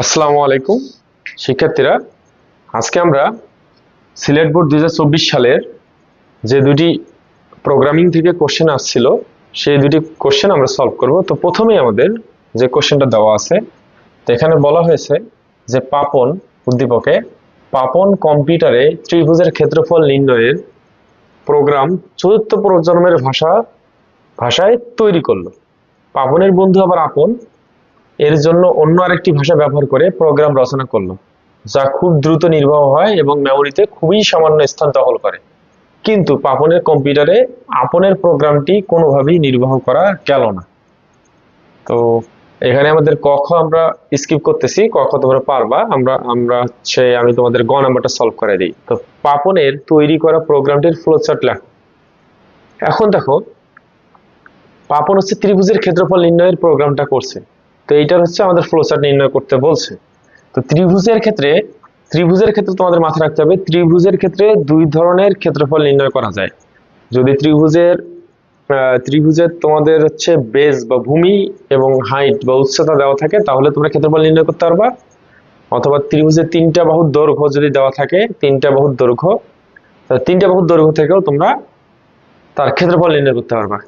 আসসালামু আলাইকুম, শিক্ষার্থীরা। আজকে আমরা সিলেট বোর্ড দু হাজার চব্বিশ সালের যে দুটি প্রোগ্রামিং থেকে কোশ্চেন আসছিল, সেই দুটি কোশ্চেন আমরা সলভ করব। তো প্রথমেই আমাদের যে কোশ্চেনটা দেওয়া আছে, তো এখানে বলা হয়েছে যে পাপন উদ্দীপকে, পাপন কম্পিউটারে ত্রিভুজের ক্ষেত্রফল নির্ণয়ের প্রোগ্রাম চতুর্থ প্রজন্মের ভাষা, ভাষায় তৈরি করল। পাপনের বন্ধু আবার আপন এর জন্য অন্য আরেকটি ভাষা ব্যবহার করে প্রোগ্রাম রচনা করল, যা খুব দ্রুত নির্বাহ হয় এবং মেমোরিতে খুবই সামান্য স্থান দখল করে। কিন্তু পাপনের কম্পিউটারে আপনের প্রোগ্রামটি কোনোভাবেই নির্বাহ করা গেল না। তো এখানে আমাদের ক খ আমরা স্কিপ করতেছি, ক খ তোমরা পারবা, আমরা আমরা হচ্ছে আমি তোমাদের গ নাম্বারটা সলভ করে দিই। তো পাপনের তৈরি করা প্রোগ্রামটির ফ্লোচার্ট লেখো। এখন দেখো, পাপন হচ্ছে ত্রিভুজের ক্ষেত্রফল নির্ণয়ের প্রোগ্রামটা করছে। তো এইটার হচ্ছে আমাদের ফ্লোচার্ট নির্ণয় করতে বলছে। তো ত্রিভুজের ক্ষেত্রে ত্রিভুজের ক্ষেত্রে তোমাদের মাথায় রাখতে হবে, ত্রিভুজের ক্ষেত্রে দুই ধরনের ক্ষেত্রফল নির্ণয় করা যায়। যদি ত্রিভুজের ত্রিভুজের তোমাদের হচ্ছে বেস বা ভূমি এবং হাইট বা উচ্চতা দেওয়া থাকে, তাহলে তোমরা ক্ষেত্রফল নির্ণয় করতে পারবা। অথবা ত্রিভুজের তিনটা বাহুর দৈর্ঘ্য যদি দেওয়া থাকে, তিনটা বাহুর দৈর্ঘ্য তিনটা বাহুর দৈর্ঘ্য থেকেও তোমরা তার ক্ষেত্রফল নির্ণয় করতে পারবা।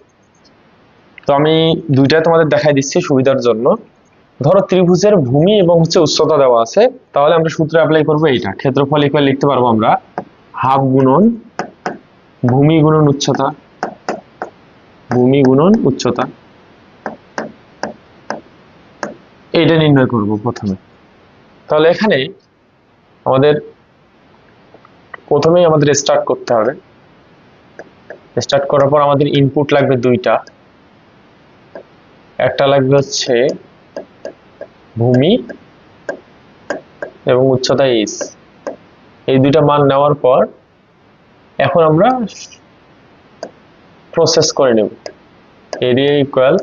তো আমি দুইটাই তোমাদের দেখাই দিচ্ছি সুবিধার জন্য। ধরো ত্রিভুজের ভূমি এবং হচ্ছে উচ্চতা দেওয়া আছে, তাহলে আমরা সূত্র অ্যাপ্লাই করব এইটা। ক্ষেত্রফল ইকুয়াল লিখতে পারব আমরা হাফ গুণন ভূমি গুণন উচ্চতা। ভূমি গুণন উচ্চতা। এইটা নির্ণয় করব প্রথমে। তাহলে এখানে আমাদের প্রথমেই আমাদের স্টার্ট করতে হবে। স্টার্ট করার পর আমাদের ইনপুট লাগবে দুইটা। একটা লাগবে হচ্ছে ভূমি এবং উচ্চতা এইচ এই দুইটা মান নেওয়ার পর এখন আমরা প্রসেস করে নেব। Area equal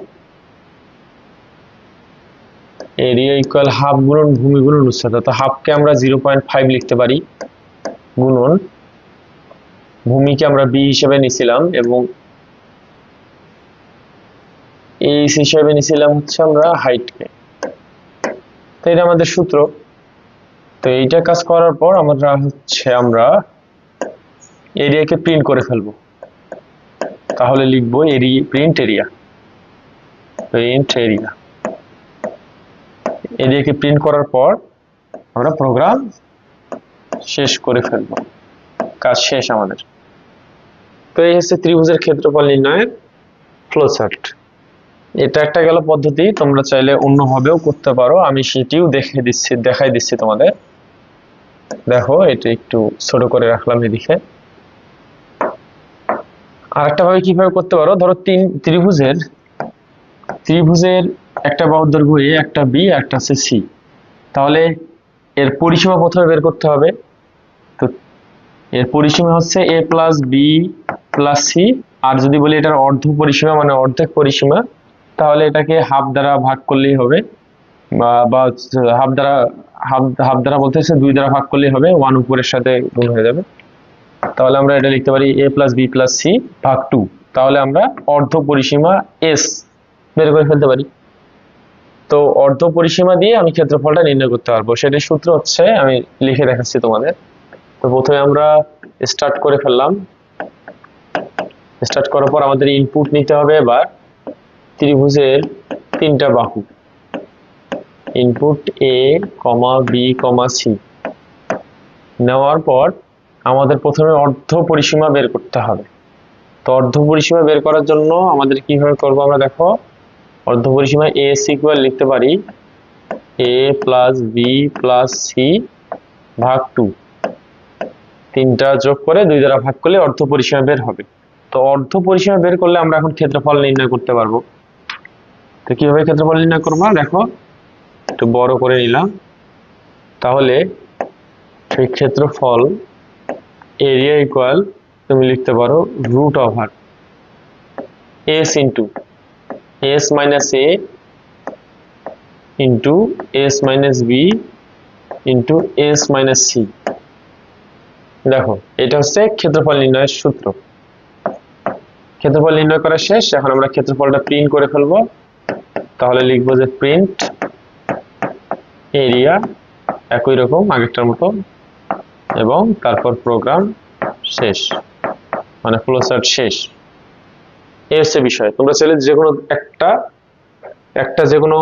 area equal half গুণন ভূমি গুণন উচ্চতা। তো হাফকে আমরা জিরো পয়েন্ট ফাইভ লিখতে পারি, গুণন ভূমিকে আমরা বি হিসেবে নিছিলাম এবং এইচ হিসেবে নিছিলাম হচ্ছে আমরা হাইটকে তো এটা আমাদের সূত্র। তো এইটা কাজ করার পর আমরা হচ্ছে আমরা এরিয়াকে প্রিন্ট করে তাহলে area print area print area এরিয়াকে print করার পর আমরা প্রোগ্রাম শেষ করে ফেলব। কাজ শেষ আমাদের। তো এই হচ্ছে ত্রিভুজের ক্ষেত্রফল নির্ণয়ের ফ্লোচার্ট এটা একটা গেল পদ্ধতি, তোমরা চাইলে অন্যভাবেও করতে পারো। আমি সেটিও দেখে দিচ্ছি, দেখাই দিচ্ছি তোমাদের। দেখো, এটা একটু ছোট করে রাখলাম এদিকে। আর একটা ভাবে কীভাবে করতে পারো, ধরো তিন ত্রিভুজের ত্রিভুজের একটা বাহুর দৈর্ঘ্য এ, একটা বি একটা হচ্ছে সি। তাহলে এর পরিসীমা প্রথমে বের করতে হবে। তো এর পরিসীমা হচ্ছে A plus B plus C, আর যদি বলি এটার অর্ধ পরিসীমা মানে অর্ধেক পরিসীমা তাহলে এটাকে হাফ দ্বারা ভাগ করলেই হবে। বা হাফ দ্বারা, হাফ হাফ দ্বারা বলতে হচ্ছে দুই দ্বারা ভাগ করলেই হবে ওয়ান উপরের সাথে গুণ হয়ে যাবে। তাহলে আমরা এটা লিখতে পারি A plus B plus C ভাগ টু তাহলে আমরা অর্ধ পরিসীমা এস বের করে ফেলতে পারি। তো অর্ধ পরিসীমা দিয়ে আমি ক্ষেত্রফলটা নির্ণয় করতে পারব। সেটার সূত্র হচ্ছে, আমি লিখে দেখাচ্ছি তোমাদের। তো প্রথমে আমরা স্টার্ট করে ফেললাম। স্টার্ট করার পর আমাদের ইনপুট নিতে হবে এবার। ত্রিভুজের তিনটা বাহু। Input A comma B comma C নেওয়ার পর আমাদের প্রথমে অর্ধ পরিসীমা বের করতে হবে। তো অর্ধ পরিসীমা বের করার জন্য আমাদের কীভাবে করব আমরা দেখো, অর্ধ পরিসীমা এ ইকুয়াল লিখতে পারি A plus B plus C ভাগ টু তিনটা যোগ করে দুই দ্বারা ভাগ করলে অর্ধ পরিসীমা বের হবে। তো অর্ধ পরিসীমা বের করলে আমরা এখন ক্ষেত্রফল নির্ণয় করতে পারব। তো কীভাবে ক্ষেত্রফল নির্ণয় করব? দেখো, একটু বড় করে নিলাম। তাহলে সেই ক্ষেত্রফল এরিয়া ইকুয়াল তুমি লিখতে পারো root over S into S minus A into S minus B into S minus C দেখো, এটা হচ্ছে ক্ষেত্রফল নির্ণয়ের সূত্র। ক্ষেত্রফল নির্ণয় করা শেষ, এখন আমরা ক্ষেত্রফলটা প্রিন্ট করে ফেলব। তাহলে লিখব যে প্রিন্ট এরিয়া একই রকম আগেরটার মতো এবং তারপর প্রোগ্রাম শেষ মানে ফ্লোচার্ট শেষ। এই হচ্ছে বিষয়। তোমরা চাইলে যে কোনো একটা একটা যে কোনো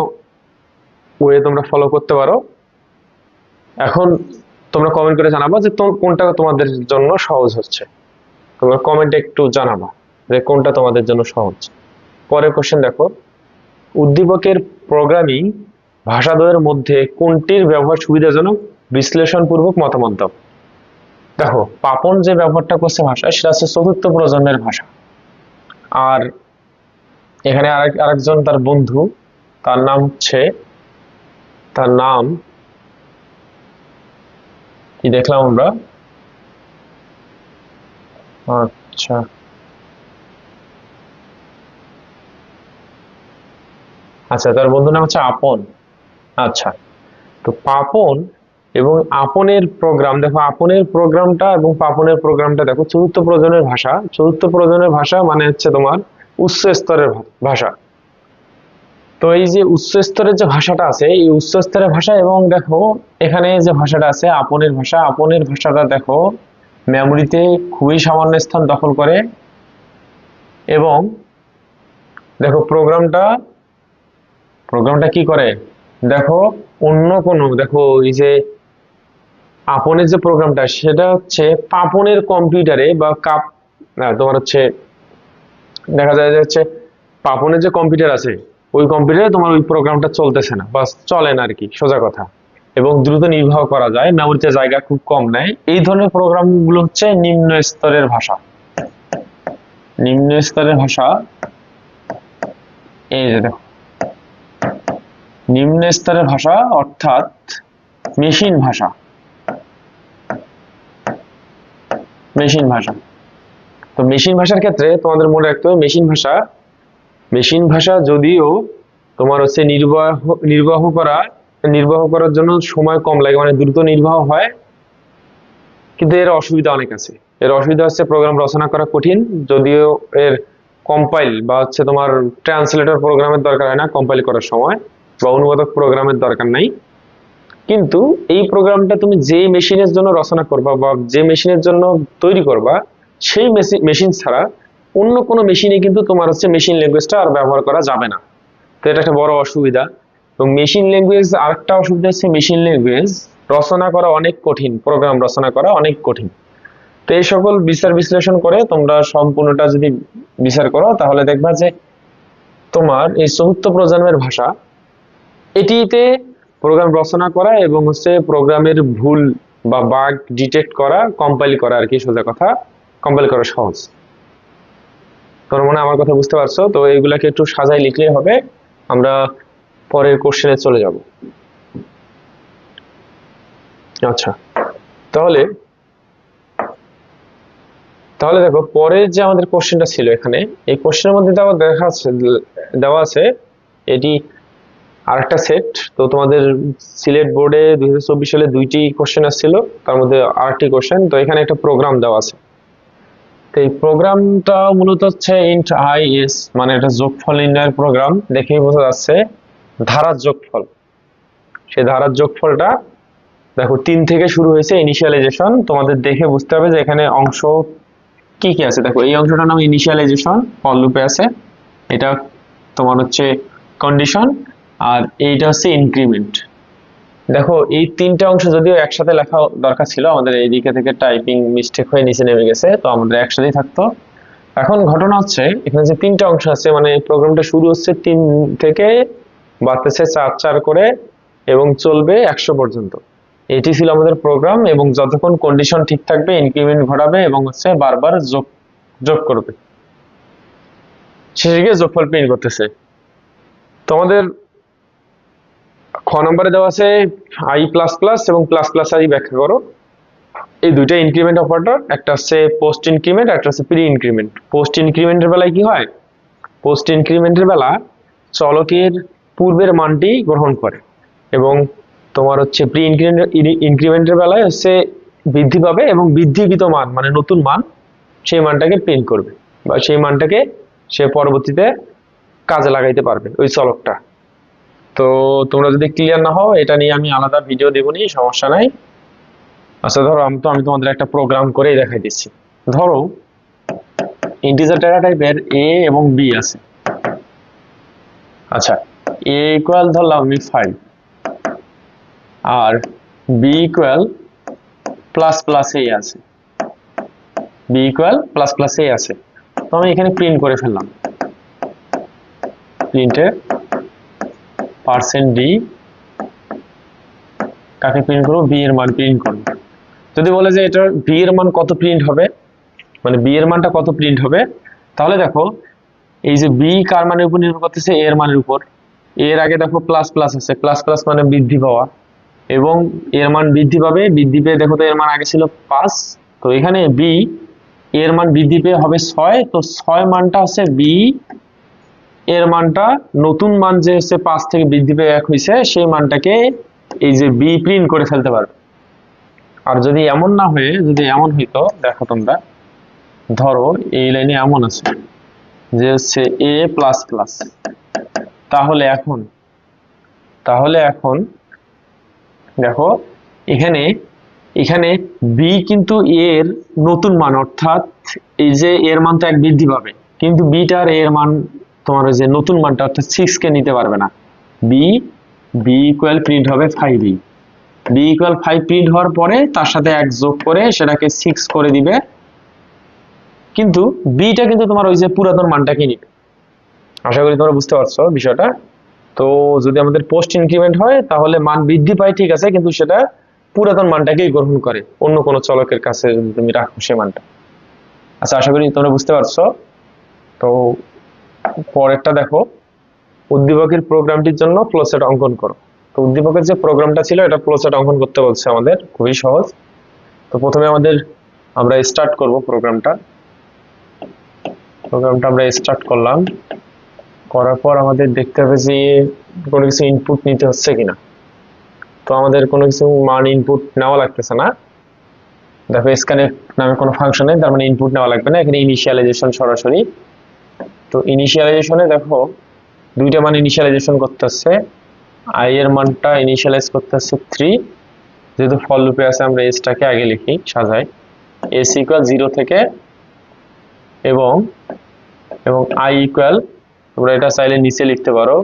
ওয়ে তোমরা ফলো করতে পারো। এখন তোমরা কমেন্ট করে জানাবা যে কোনটা তোমাদের জন্য সহজ হচ্ছে। তোমরা কমেন্টে একটু জানাবা যে কোনটা তোমাদের জন্য সহজ। পরের কোশ্চেন দেখো। উদ্দীপকের প্রোগ্রামিং ভাষাদ্বয়ের মধ্যে কোনটির ব্যবহার সুবিধাজনক? বিশ্লেষণপূর্বক মতামত দেখো, পাপন যে ব্যবহারটা করছে ভাষা, সেটা হচ্ছে চতুর্থ প্রজন্মের ভাষা। আর এখানে আরেক, আরেকজন তার বন্ধু, তার নাম হচ্ছে, তার নাম কি দেখলাম আমরা? আচ্ছা। আচ্ছা তার বন্ধুর নাম হচ্ছে আপন। আচ্ছা তো পাপন এবং আপনের প্রোগ্রাম দেখো আপনের প্রোগ্রামটা এবং পাপনের প্রোগ্রামটা দেখো, চতুর্থ প্রজনের ভাষা। চতুর্থ প্রজনের ভাষা মানে হচ্ছে তোমার উচ্চ স্তরের ভাষা। তো এই যে উচ্চ স্তরের যে ভাষাটা আছে, এই উচ্চ স্তরের ভাষা এবং দেখো এখানে যে ভাষাটা আছে, আপনের ভাষা, আপনের ভাষাটা দেখো মেমোরিতে খুবই সামান্য স্থান দখল করে। এবং দেখো প্রোগ্রামটা প্রোগ্রামটা কি করে? দেখো, অন্য কোনো, দেখো, এই যে আপনের যে প্রোগ্রামটা, সেটা হচ্ছে পাপনের কম্পিউটারে বা কাপ তোমার হচ্ছে, দেখা যায় যে হচ্ছে পাপনের যে কম্পিউটার আছে, ওই কম্পিউটারে তোমার ওই প্রোগ্রামটা চলতেছে না বা চলে না আর কি সোজা কথা। এবং দ্রুত নির্বাহ করা যায়, মেমোরিতে জায়গা খুব কম নেয়। এই ধরনের প্রোগ্রামগুলো হচ্ছে নিম্ন স্তরের ভাষা। নিম্ন স্তরের ভাষা, এই যে দেখো। নিম্ন স্তরের ভাষা অর্থাৎ মেশিন ভাষা। মেশিন ভাষা। তো মেশিন ভাষার ক্ষেত্রে তোমাদের মনে রাখতে হবে, মেশিন ভাষা মেশিন ভাষা যদিও তোমার হচ্ছে নির্বাহ নির্বাহ করা, নির্বাহ করার জন্য সময় কম লাগে মানে দ্রুত নির্বাহ হয়, কিন্তু এর অসুবিধা অনেক আছে। এর অসুবিধা হচ্ছে প্রোগ্রাম রচনা করা কঠিন, যদিও এর কম্পাইল বা হচ্ছে তোমার ট্রান্সলেটর প্রোগ্রামের দরকার হয় না কম্পাইল করার সময়। বা অনুবাদক প্রোগ্রামের দরকার নাই। কিন্তু এই প্রোগ্রামটা তুমি যে মেশিনের জন্য রচনা করবা বা যে মেশিনের জন্য তৈরি করবা, সেই মেশিন ছাড়া অন্য কোনো মেশিনে কিন্তু তোমার হচ্ছে মেশিন ল্যাঙ্গুয়েজটা আর ব্যবহার করা যাবে না। তো এটা একটা বড় অসুবিধা। এবং মেশিন ল্যাঙ্গুয়েজ আরেকটা অসুবিধা হচ্ছে মেশিন ল্যাঙ্গুয়েজ রচনা করা অনেক কঠিন প্রোগ্রাম রচনা করা অনেক কঠিন। তো এই সকল বিচার বিশ্লেষণ করে তোমরা সম্পূর্ণটা যদি বিচার করো, তাহলে দেখবা যে তোমার এই চতুর্থ প্রজন্মের ভাষা এটিতে প্রোগ্রাম রচনা করা এবং হচ্ছে প্রোগ্রামের ভুল বা বাগ ডিটেক্ট করা কম্পাইল করা আর কি সোজা কথা। কম্পাইল করা সহজ। তোমার মনে আমার কথা বুঝতে পারছ? তো এইগুলাকে একটু সাজাই লিখলেই হবে। আমরা পরের কোশ্চেনে চলে যাব। আচ্ছা। তাহলে তাহলে দেখো পরের যে আমাদের কোশ্চেনটা ছিল এখানে, এই কোশ্চেনের মধ্যে দেওয়া দেখা আছে, দেওয়া আছে, এটি আরেকটা সেট তো তোমাদের সিলেট বোর্ডে দুই হাজার চব্বিশ সালে দুইটি কোশ্চেন আসছিল, তার মধ্যে আরেকটি কোশ্চেন তো এখানে একটা প্রোগ্রাম দেওয়া আছে। তো এই প্রোগ্রামটা মূলত হচ্ছে ইন্ট আই এস মানে এটা যোগফল নির্ণয়ের প্রোগ্রাম দেখেই বোঝা যাচ্ছে ধারার যোগফল। সেই ধারার যোগফলটা দেখো, তিন থেকে শুরু হয়েছে ইনিশিয়ালাইজেশন তোমাদের দেখে বুঝতে হবে যে এখানে অংশ কি কি আছে। দেখো, এই অংশটার নাম ইনিশিয়ালাইজেশন ফল লুপে আছে। এটা তোমার হচ্ছে কন্ডিশন আর এইটা হচ্ছে ইনক্রিমেন্ট দেখো, এই তিনটা অংশ যদিও একসাথে লেখা দরকার ছিল, আমাদের এই দিকে থেকে টাইপিং মিস্টেক হয়ে নিচে নেমে গেছে, তো আমাদের একসাথেই থাকতো। এখন ঘটনা হচ্ছে, এখানে যে তিনটা অংশ আছে মানে প্রোগ্রামটা শুরু হচ্ছে তিন থেকে বাড়তেছে চার চার করে, এবং চলবে একশো পর্যন্ত। এটি ছিল আমাদের প্রোগ্রাম এবং যতক্ষণ কন্ডিশন ঠিক থাকবে ইনক্রিমেন্ট ঘটাবে, এবং হচ্ছে বারবার যোগ যোগ করবে। শেষে গিয়ে যোগফল প্রিন্ট করতেছে। তোমাদের খ নম্বরে দেওয়া আছে আই প্লাস প্লাস এবং প্লাস প্লাস আই ব্যাখ্যা করো। এই দুইটা ইনক্রিমেন্ট অপারেটর একটা হচ্ছে পোস্ট ইনক্রিমেন্ট একটা হচ্ছে প্রি ইনক্রিমেন্ট পোস্ট ইনক্রিমেন্টের বেলায় কি হয়? পোস্ট ইনক্রিমেন্টের বেলা চলকের পূর্বের মানটি গ্রহণ করে এবং তোমার হচ্ছে প্রি ইনক্রিমেন্ট ইনক্রিমেন্টের বেলায় হচ্ছে বৃদ্ধি পাবে এবং বৃদ্ধিকৃত মান মানে নতুন মান, সেই মানটাকে প্রিন্ট করবে বা সেই মানটাকে সে পরবর্তীতে কাজে লাগাইতে পারবে ওই চলকটা। তো তোমরা যদি ক্লিয়ার না হও, এটা নিয়ে আমি আলাদা ভিডিও দেবো নি সমস্যা নাই। আচ্ছা ধরো, আমি তো, আমি তোমাদের একটা প্রোগ্রাম করেই দেখাই দিচ্ছি। ধরো ইন্টিজার ডেটা টাইপের এ এবং বি আছে। আচ্ছা এ ইকুয়াল ধরলাম আমি five R B equal plus plus A আছে। B equal plus plus A আছে। তো আমি এখানে প্রিন্ট করে ফেললাম। প্রিন্টে পার্সেন্ট ডি কাকে প্রিন্ট করব? বি এর মান প্রিন্ট করব। যদি বলে যে এটার বি এর মান কত প্রিন্ট হবে? মানে বি এর মানটা কত প্রিন্ট হবে? তাহলে দেখো, এই যে বি কার মানের উপর নির্ভর করতেছে? এর মানের উপর। এর আগে দেখো প্লাস প্লাস আছে। প্লাস প্লাস মানে বৃদ্ধি পাওয়া। এবং এর মান বৃদ্ধি পাবে। বৃদ্ধি পেয়ে দেখো তো এর মান আগে ছিল পাঁচ। তো এখানে বি এর মান বৃদ্ধি পেয়ে হবে ছয়। তো ছয় মানটা হচ্ছে বি এর মানটা, নতুন মান যে হচ্ছে পাঁচ থেকে বৃদ্ধি পেয়ে এক হয়েছে সেই মানটাকে এই যে বি প্রিন্ট করে ফেলতে পারবে। আর যদি এমন না হয়ে, যদি এমন হইতো, দেখো তোমরা, ধরো এই লাইনে এমন আছে, যে হচ্ছে এ প্লাস প্লাস তাহলে এখন তাহলে এখন, দেখো, এখানে এখানে বি কিন্তু এর নতুন মান, অর্থাৎ এই যে এর মান তো এক বৃদ্ধি পাবে, কিন্তু বিটার এর মান তোমার ওই যে নতুন মানটা, অর্থাৎ সিক্স কে নিতে পারবে না। বি বি ইকুয়াল প্রিন্ট হবে ফাইভ ই বি ইকুয়াল ফাইভ প্রিন্ট হওয়ার পরে তার সাথে এক যোগ করে সেটাকে সিক্স করে দিবে। কিন্তু বিটা কিন্তু তোমার ওই যে পুরাতন মানটাকে নিবে। আশা করি তোমরা বুঝতে পারছ বিষয়টা। তো যদি আমাদের পোস্ট ইনক্রিমেন্ট হয়, তাহলে মান বৃদ্ধি পায়, ঠিক আছে, কিন্তু সেটা পুরাতন মানটাকেই গ্রহণ করে। অন্য কোনো চলকের কাছে যদি তুমি রাখো সে মানটা। আচ্ছা আশা করি তোমরা বুঝতে পারছ। তো পরেরটা দেখো। উদ্দীপকের প্রোগ্রামটির জন্য ফ্লোচার্ট অঙ্কন করো। তো উদ্দীপকের যে প্রোগ্রামটা ছিল, এটা ফ্লোচার্ট অঙ্কন করতে বলছে আমাদের। খুবই সহজ। তো প্রথমে আমাদের আমরা স্টার্ট করব প্রোগ্রামটা। প্রোগ্রামটা আমরা স্টার্ট করলাম। করার পর আমাদের দেখতে হবে যে কোনো কিছু ইনপুট নিতে হচ্ছে কিনা। তো আমাদের কোনো কিছু মান ইনপুট নেওয়া লাগতেছে না। দেখো স্ক্যানের নামে কোনো ফাংশন নেই, তার মানে ইনপুট নেওয়া লাগবে না। এখানে ইনিশিয়ালাইজেশন সরাসরি তো ইনিশিয়ালাইজেশনে দেখো, দুইটা মান ইনিশিয়ালাইজেশন করতে হচ্ছে আই এর মানটা ইনিশিয়ালাইজ করতে হচ্ছে থ্রি যেহেতু ফল লুপে আছে, আমরা এসটাকে আগে লিখি, সাজাই। এস ইকুয়াল জিরো থেকে, এবং এবং আই ইকুয়াল তোমরা এটা চাইলে নিচে লিখতে পারো,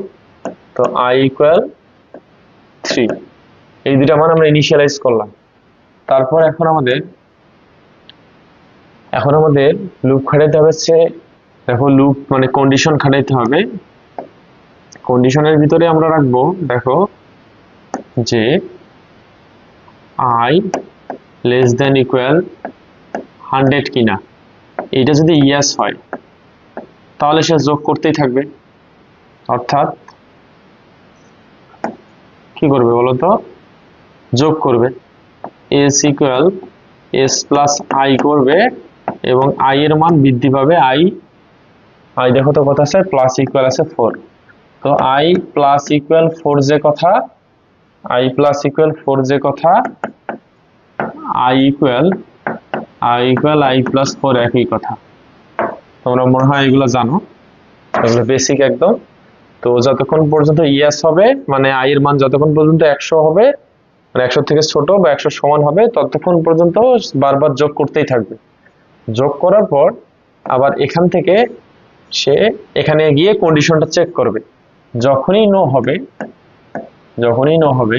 তো আই ইকুয়াল থ্রি এই দুটা মান আমরা ইনিশিয়ালাইজ করলাম। তারপর এখন আমাদের এখন আমাদের লুপ খাটাইতে হবে হচ্ছে দেখো লুপ মানে কন্ডিশন খাটাইতে হবে। কন্ডিশনের ভিতরে আমরা রাখব, দেখো, যে I less than equal hundred কিনা। এটা যদি ইয়াস হয়, তাহলে সে যোগ করতেই থাকবে। অর্থাৎ কি করবে বলতো যোগ করবে। S equal S plus I করবে এবং আই এর মান বৃদ্ধি পাবে আই আই দেখো তো কথা আছে প্লাস ইকুয়াল আছে ফোর তো আই প্লাস ইকুয়াল ফোর যে কথা আই প্লাস ইকুয়াল ফোর যে কথা I equal I equal I plus four একই কথা। তোমরা মনে হয় এগুলো জানো, এগুলো বেসিক একদম। তো যতক্ষণ পর্যন্ত ইয়াস হবে মানে আই এর মান যতক্ষণ পর্যন্ত একশো হবে মানে একশো থেকে ছোট বা একশো সমান হবে, ততক্ষণ পর্যন্ত বারবার যোগ করতেই থাকবে। যোগ করার পর আবার এখান থেকে সে এখানে গিয়ে কন্ডিশনটা চেক করবে। যখনই নো হবে, যখনই নো হবে,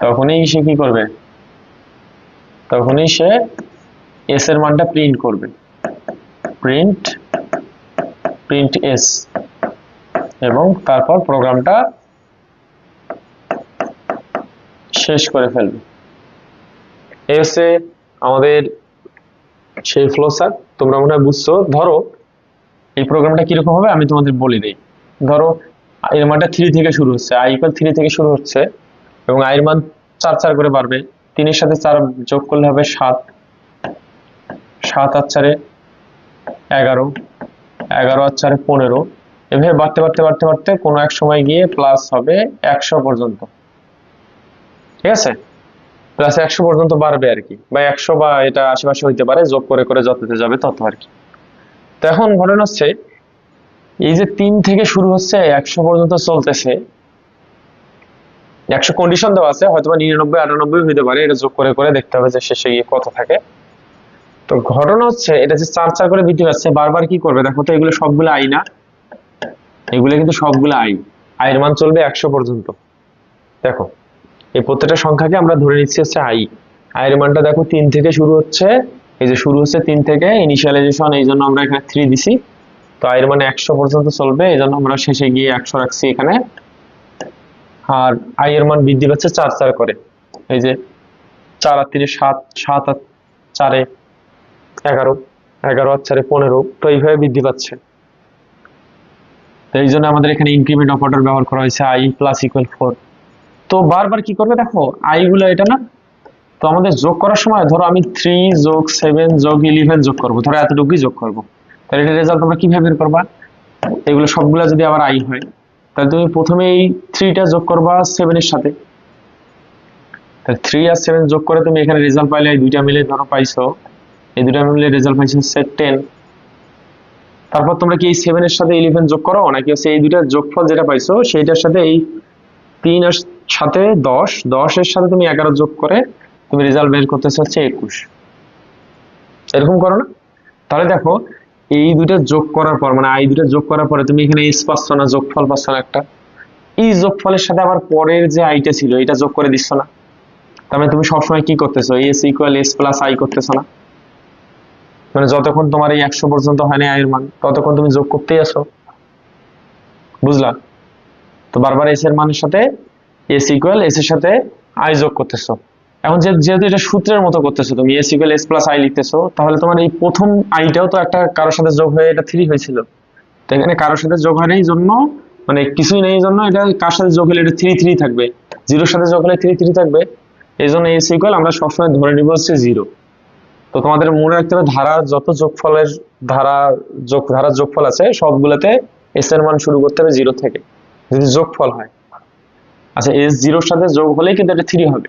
তখনই সে কি করবে? তখনই সে এস এর মানটা প্রিন্ট করবে। প্রিন্ট প্রিন্ট এস এবং তারপর প্রোগ্রামটা শেষ করে ফেলবে। হচ্ছে আমাদের সেই ফ্লো চার্ট তোমরা মনে হয় বুঝছ? ধরো এই প্রোগ্রামটা কীরকম হবে আমি তোমাদের বলি দিই ধরো, এর মানটা থ্রি থেকে শুরু হচ্ছে আই ইকুয়াল থ্রি থেকে শুরু হচ্ছে, এবং আয়ের মান চার চার করে বাড়বে। তিনের সাথে চার যোগ করলে হবে সাত। সাত আর চারে এগারো এগারো আর চারে পনেরো। এভাবে বাড়তে বাড়তে বাড়তে বাড়তে কোনো এক সময় গিয়ে প্লাস হবে একশো পর্যন্ত। ঠিক আছে? প্লাস একশো পর্যন্ত বাড়বে আর কি, বা একশো বা এটা আশেপাশে হইতে পারে, যোগ করে করে যততে যাবে তত আর কি। তো এখন ঘটনা হচ্ছে, এই যে তিন থেকে শুরু হচ্ছে একশো পর্যন্ত চলতেছে, একশো কন্ডিশন দেওয়া আছে হয়তো নিরানব্বই, আটানব্বই হইতে পারে, এটা যোগ করে করে দেখতে হবে যে শেষে গিয়ে কত থাকে। তো ঘটনা হচ্ছে, এটা যে চার চার করে বৃদ্ধি পাচ্ছে বারবার কি করবে? দেখো তো এগুলো সবগুলো আই না। এগুলো কিন্তু সবগুলো আই। আয়ের মান চলবে একশো পর্যন্ত। দেখো, এই প্রত্যেকটা সংখ্যাকে আমরা ধরে নিচ্ছি হচ্ছে আই। আয়ের মানটা দেখো তিন থেকে শুরু হচ্ছে এই যে শুরু হচ্ছে তিন থেকে ইনিশিয়ালাইজেশন এই জন্য আমরা এখানে থ্রি দিছি। তো আয়ের মানে একশো পর্যন্ত চলবে, এই জন্য আমরা শেষে গিয়ে একশো রাখছি এখানে। আর আই এর মান বৃদ্ধি পাচ্ছে চার চার করে। এই যে চার আর তিনে সাত সাত আর চারে এগারো এগারো আর চারে পনেরো, তো এইভাবে বৃদ্ধি পাচ্ছে। তো এই জন্য আমাদের এখানে ইনক্রিমেন্ট অপারেটর ব্যবহার করা হয়েছে আই প্লাস ইকুয়াল ফোর তো বারবার কি করবে দেখো? আই গুলো এটা না তো আমাদের যোগ করার সময় ধরো আমি থ্রি যোগ সেভেন যোগ ইলেভেন যোগ করব, ধরো এতটুকুই যোগ করব। তাহলে এটা রেজাল্ট তোমরা কীভাবে বের করবা? এগুলো সবগুলো যদি আবার আই হয়, তাহলে তুমি প্রথমে এই থ্রিটা যোগ করবা সেভেনের সাথে। তাহলে থ্রি আর সেভেন যোগ করে তুমি এখানে রেজাল্ট পাইলে এই দুইটা মিলে ধরো পাইছো, এই দুইটা মিলে রেজাল্ট পাইছো হচ্ছে টেন তারপর তোমরা কি এই সেভেনের সাথে ইলেভেন যোগ করো, নাকি হচ্ছে এই দুইটার যোগফল যেটা পাইছো, সেইটার সাথে এই তিন আর সাথে দশ, দশের সাথে তুমি এগারো যোগ করে তুমি রেজাল্ট বের করতেছে হচ্ছে একুশ। এরকম করো না। তাহলে দেখো, এই দুইটা যোগ করার পর মানে আই দুইটা যোগ করার পরে তুমি এখানে এস পাচ্ছ না যোগফল পাচ্ছ না একটা। এই যোগফলের সাথে আবার পরের যে আইটা ছিল, এটা যোগ করে দিচ্ছ না। তার মানে তুমি সবসময় কি করতেছো? S equal S plus I করতেছো না। মানে যতক্ষণ তোমার এই একশো পর্যন্ত হয় না আয়ের মান, ততক্ষণ তুমি যোগ করতেই আসো বুঝলা? তো বারবার এস এর মানের সাথে এস ইকুয়াল এস এর সাথে আই যোগ করতেছো। এখন যেহেতু এটা সূত্রের মতো করতেছো তুমি S equal S plus I লিখতেছো, তাহলে তোমার এই প্রথম আইটাও তো একটা কারোর সাথে যোগ হয়ে এটা থ্রি হয়েছিল। তো এখানে কারোর সাথে যোগ হয় এই জন্য মানে কিছুই নেই জন্য এটা কার সাথে যোগ হলে এটা থ্রি থ্রি থাকবে। জিরোর সাথে যোগ হলে থ্রি থ্রি থাকবে। এই জন্য এস ইকুয়াল আমরা সবসময় ধরে নিব হচ্ছে জিরো তো তোমাদের মনে রাখতে হবে ধারা যত যোগফলের ধারা, যোগ ধারা যোগফল আছে, সবগুলোতে এস এর মান শুরু করতে হবে জিরো থেকে। যদি যোগফল হয়। আচ্ছা এস জিরোর সাথে যোগ হলেই কিন্তু এটা থ্রি হবে।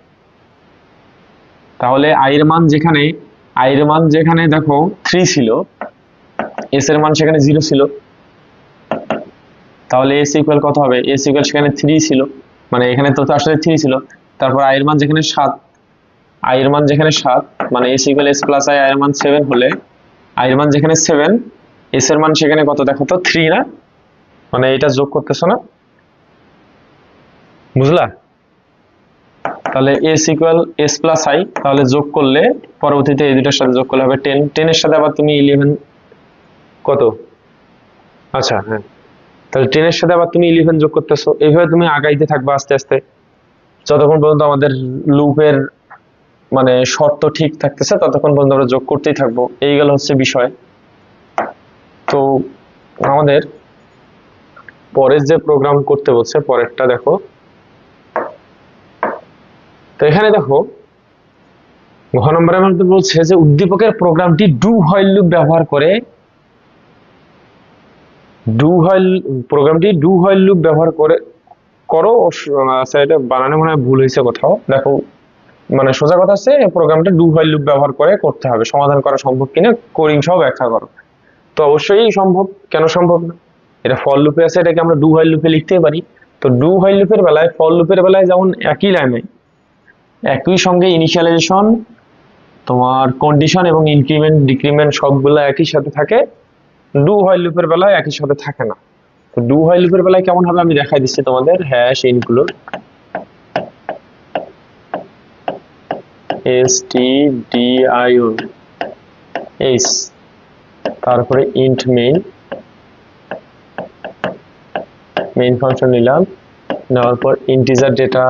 তাহলে আই এর মান যেখানে আই এর মান যেখানে দেখো থ্রি ছিল এস এর মান সেখানে জিরো ছিল। তাহলে এস ইকুয়াল কত হবে? এস ইকুয়াল সেখানে থ্রি ছিল মানে এখানে তো আসলে থ্রি ছিল। তারপর আই এর মান যেখানে সাত এর মান যেখানে সাত মানে S equal S plus I এর মান সেভেন হলে আই এর মান যেখানে সেভেন এস এর মান সেখানে কত? দেখো তো থ্রি না? মানে এটা যোগ করতেছো না? বুঝলা? তাহলে S equal S plus I তাহলে যোগ করলে পরবর্তীতে এই দুটার সাথে যোগ করলে হবে টেন টেনের সাথে আবার তুমি ইলেভেন কত? আচ্ছা হ্যাঁ। তাহলে টেনের সাথে আবার তুমি ইলেভেন যোগ করতেছো। এইভাবে তুমি আগাইতে থাকবে আস্তে আস্তে। যতক্ষণ পর্যন্ত আমাদের লুপের মানে শর্ত ঠিক থাকতেছে, ততক্ষণ পর্যন্ত আমরা যোগ করতেই থাকব। এই গেল হচ্ছে বিষয়। তো আমাদের পরের যে প্রোগ্রাম করতে বলছে, পরেরটা দেখো। তো এখানে দেখো, ঘ নম্বরের মধ্যে বলছে যে উদ্দীপকের প্রোগ্রামটি ডু হোয়াইল লুপ ব্যবহার করে ডু হোয়াইল প্রোগ্রামটি ডু হোয়াইল লুপ ব্যবহার করে, করো আচ্ছা এটা বানানো মনে ভুল হয়েছে কোথাও। দেখো মানে সোজা কথা হচ্ছে প্রোগ্রামটা ডু হোয়াইল লুপ ব্যবহার করে করতে হবে, সমাধান করা সম্ভব কিনা কোডিং সহ ব্যাখ্যা করো। তো অবশ্যই সম্ভব, কেন সম্ভব না? এটা ফল লুপে আছে, এটাকে আমরা ডু হোয়াইল লুপে লিখতে পারি। তো ডু হোয়াইল লুপের বেলায় ফল লুপের বেলায় যেমন একই লাইনে একই সঙ্গে ইনিশিয়ালাইজেশন তোমার কন্ডিশন এবং ইনক্রিমেন্ট ডিক্রিমেন্ট সবগুলো একই সাথে থাকে। ডু হোয়াইল লুপের বেলায় একই সাথে থাকে না। তো ডু হোয়াইল লুপের বেলায় কেমন হবে আমি দেখাই দিচ্ছি তোমাদের hash include S T D I O S তারপরে ইন্ট মেইন মেইন ফাংশন নিলাম, নেওয়ার পর ইন্টিজার ডেটা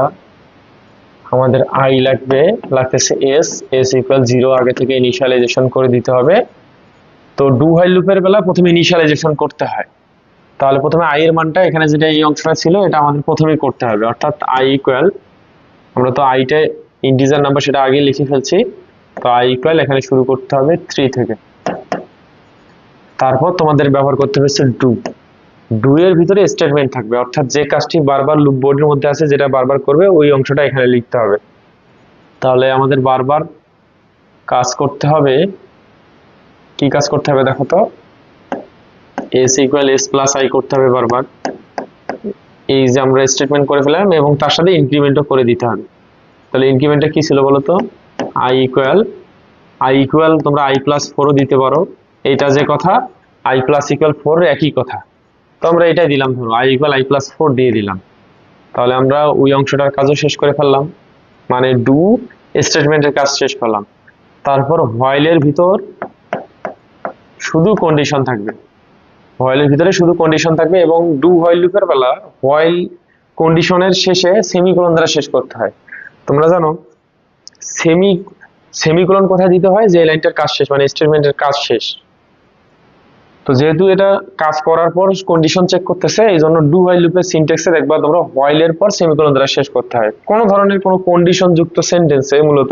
আমাদের আই লাগবে, লাগতেছে এস এস ইকুয়াল জিরো আগে থেকে ইনিশিয়ালাইজেশন করে দিতে হবে। তো ডু হোয়াইল লুপের বেলা প্রথমে ইনিশিয়ালাইজেশন করতে হয়। তাহলে প্রথমে আই এর মানটা এখানে যেটা এই অংশটা ছিল, এটা আমাদের প্রথমেই করতে হবে। অর্থাৎ আই ইকুয়াল আমরা তো আইটা ইন্টিজার নাম্বার সেটা আগে লিখে ফেলছি। তো আই ইকুয়াল এখানে শুরু করতে হবে থ্রি থেকে। তারপর তোমাদের ব্যবহার করতে হচ্ছে ডু ডু এর ভিতরে স্টেটমেন্ট থাকবে। অর্থাৎ যে কাজটি বারবার লুপ বোর্ডের মধ্যে আছে, যেটা বারবার করবে, ওই অংশটা এখানে লিখতে হবে। তাহলে আমাদের বারবার কাজ করতে হবে। কি কাজ করতে হবে দেখো তো? S equal S plus I করতে হবে বারবার। এই যে আমরা স্টেটমেন্ট করে ফেললাম, এবং তার সাথে ইনক্রিমেন্টও করে দিতে হবে। তাহলে ইনক্রিমেন্টটা কি ছিল বলো তো? আই ইকুয়াল আই ইকুয়াল তোমরা আই প্লাস ফোরও দিতে পারো। এইটা যে কথা আই প্লাস ইকুয়াল ফোর একই কথা। তো আমরা এটাই দিলাম ধরো I equal I plus four দিয়ে দিলাম। তাহলে আমরা ওই অংশটার কাজও শেষ করে ফেললাম। মানে ডু স্টেটমেন্টের কাজ শেষ করলাম। তারপর হোয়াইলের ভিতর শুধু কন্ডিশন থাকবে। হোয়াইলের ভিতরে শুধু কন্ডিশন থাকবে এবং ডু হোয়াইল লুপের বেলা হোয়াইল কন্ডিশনের শেষে সেমিকোলন দ্বারা শেষ করতে হয়। তোমরা জানো সেমি সেমিকোলন কোথায় দিতে হয়? যে লাইনটার কাজ শেষ মানে স্টেটমেন্টের কাজ শেষ। তো যেহেতু এটা কাজ করার পর কন্ডিশন চেক করতেছে, এই জন্য ডু হোয়াইল লুপের সিনটেক্সে দেখবা তোমরা হোয়াইলের পর সেমিকোলন দ্বারা শেষ করতে হয়। কোনো ধরনের কোনো কন্ডিশন যুক্ত সেন্টেন্সে মূলত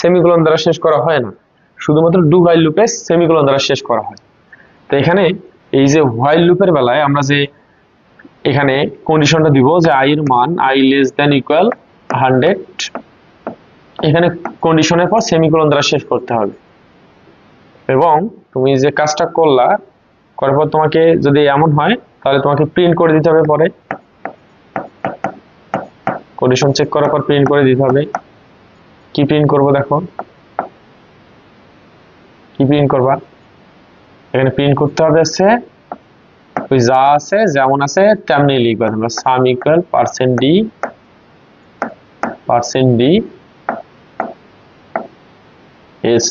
সেমিকোলন দ্বারা শেষ করা হয় না। শুধুমাত্র ডু হোয়াইল লুপে সেমিকোলন দ্বারা শেষ করা হয়। তো এখানে এই যে হোয়াইল লুপের বেলায় আমরা যে এখানে কন্ডিশনটা দিব যে আই এর মান I less than equal hundred এখানে কন্ডিশনের পর সেমিকোলন দ্বারা শেষ করতে হবে। এবং তুমি যে কাজটা করলা করার পর তোমাকে যদি এমন হয়, তাহলে তোমাকে প্রিন্ট করে দিতে হবে পরে। কন্ডিশন চেক করার পর প্রিন্ট করে দিতে হবে। কি প্রিন্ট করব দেখো? কি প্রিন্ট করবা? এখানে প্রিন্ট করতে হবে হচ্ছে, ওই যা আছে, যেমন আছে, তেমনি লিখবা। তোমরা sum equal percent D percent D S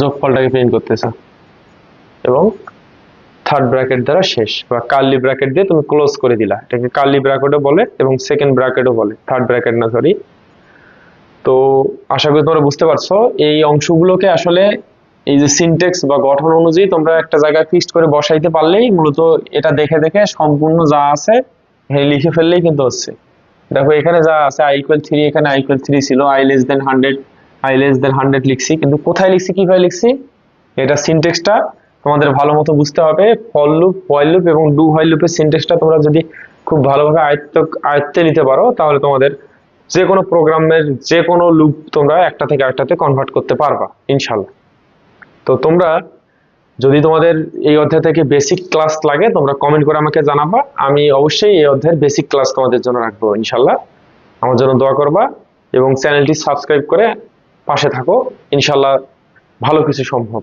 যোগফলটাকে print করতেছ। এবং থার্ড ব্র্যাকেট দ্বারা শেষ, বা কার্লি ব্র্যাকেট দিয়ে তুমি ক্লোজ করে দিলা। এটাকে কার্লি ব্র্যাকেটও বলে এবং সেকেন্ড ব্র্যাকেটও বলে। থার্ড ব্র্যাকেট না সরি তো আশা করি তোমরা বুঝতে পারছ, এই অংশগুলোকে আসলে এই যে সিনটেক্স বা গঠন অনুযায়ী তোমরা একটা জায়গায় ফিক্সড করে বসাইতে পারলেই মূলত এটা দেখে দেখে সম্পূর্ণ যা আছে লিখে ফেললেই কিন্তু হচ্ছে। দেখো, এখানে যা আছে আই ইকুয়াল থ্রি এখানে আই ইকুয়াল থ্রি ছিল I less than hundred I less than hundred লিখছি, কিন্তু কোথায় লিখছি, কীভাবে লিখছি? এটা সিনটেক্সটা তোমাদের ভালো মতো বুঝতে হবে। ফল লুপ হোয়াইল লুপ এবং ডু হোয়াইল লুপের সিনটেক্সটা তোমরা যদি খুব ভালোভাবে আয়ত্ত, আয়ত্তে নিতে পারো, তাহলে তোমাদের যে কোনো প্রোগ্রামের যে কোনো লুপ তোমরা একটা থেকে আরেকটাতে কনভার্ট করতে পারবা, ইনশাল্লাহ। তো তোমরা যদি তোমাদের এই অধ্যায় থেকে বেসিক ক্লাস লাগে, তোমরা কমেন্ট করে আমাকে জানাবা। আমি অবশ্যই এই অধ্যায়ের বেসিক ক্লাস তোমাদের জন্য রাখব, ইনশাল্লাহ। আমার জন্য দোয়া করবা এবং চ্যানেলটি সাবস্ক্রাইব করে পাশে থাকো। ইনশাল্লাহ ভালো কিছু সম্ভব।